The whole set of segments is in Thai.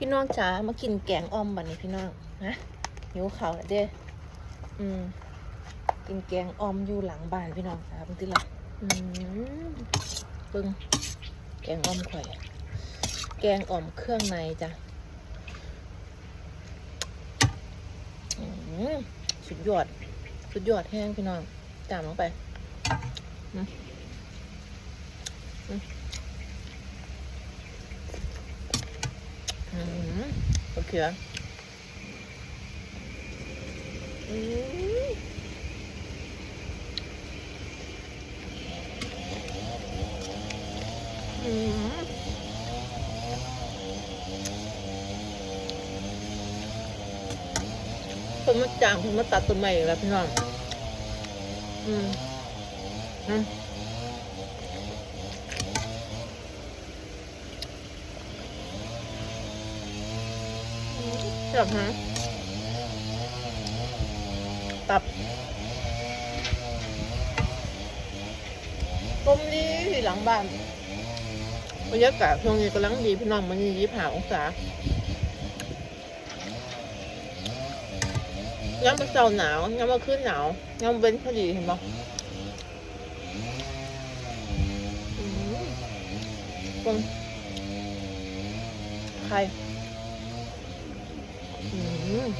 พี่น้องจ๋ามากินแกงอ่อมบัดนี้พี่น้องนะหิวข้าวเด้อืมกินแกงอ่อมอยู่หลังบ้านพี่น้องจ๋าเพิ่งติละอืมเบิ่งแกงอ่อมข่อย แกงอ่อมเครื่องในจ้ะอืมสุดยอด สุดยอดแห้งพี่น้องตามลงไป อืมอืมอืม โอเคอืมอืมผมมาจางผมมาตัดต้นไม้อีกแล้วพี่น้อง อืมอืม จับฮะตับต้มดีหลังบ้านบรรยากาศช่วงนี้กำลังดีพี่น้องมันยี่สิบห้าองศาย้ำมาเช้าหนาวย้ำมาขึ้นหนาวย้ำเว้นพอดีเห็นปะอืมคนใคร อืม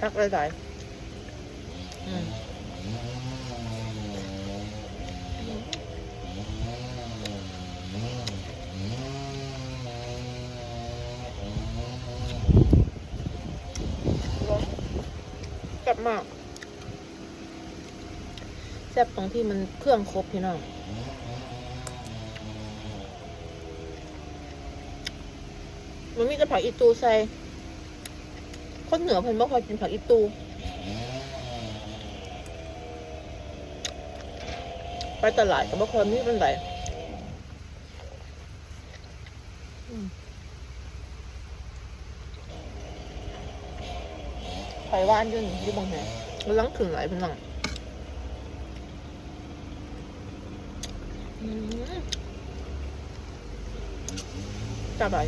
พักหลายๆอืมกลับมา แซ่บตรงที่มันเครื่องครบพี่น้องมันมีแต่ผักอีตูใส่คนเหนือเพิ่นบ่ค่อยกินผักอีตูไปตลาดก็บ่ค่อยมีเป็นไรไผ่ว่านยืนอยู่บางแห่งมันลังถึงไหลายเป็นหลัง อืมจับหลาย